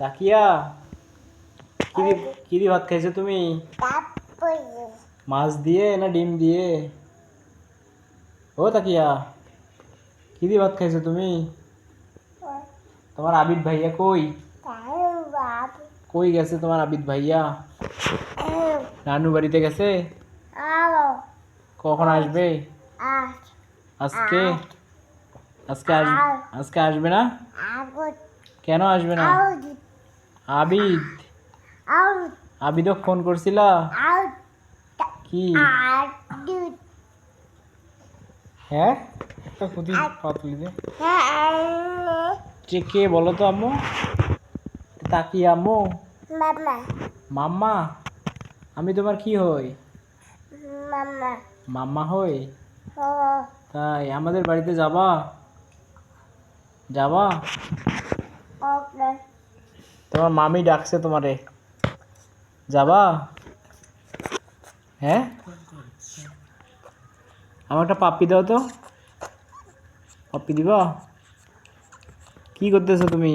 তাকিয়া? কি কি দিয়ে ভাত খাইছো তুমি? মাছ দিয়ে না ডিম দিয়ে? ও তাকিয়া কি দিয়ে ভাত খাইছো তুমি? তোমার আবিদ ভাইয়া কই? কই গেছে তোমার আবিদ ভাইয়া? নানু বাড়িতে গেছে? কখন আসবে? আজকে? আজকে আসবে আজকে আসবে না? কেন আসবে না? আবিদ। আবিদও ফোন করছিলা? কি? হ্যাঁ? একটা খুদি পাতলি দে হ্যাঁ। যে কে বলো তো আম্মু? তাকি আম্মু? মাম্মা। আমি তোমার কি হই? মাম্মা। হই? তাই আমাদের বাড়িতে যাবা? যাবা? তোমার মামি ডাকছে তোমারে। যাবা? হ্যাঁ? আমার একটা পাপ্পি দাও তো। পাপি দিবা? কি করতেছো তুমি?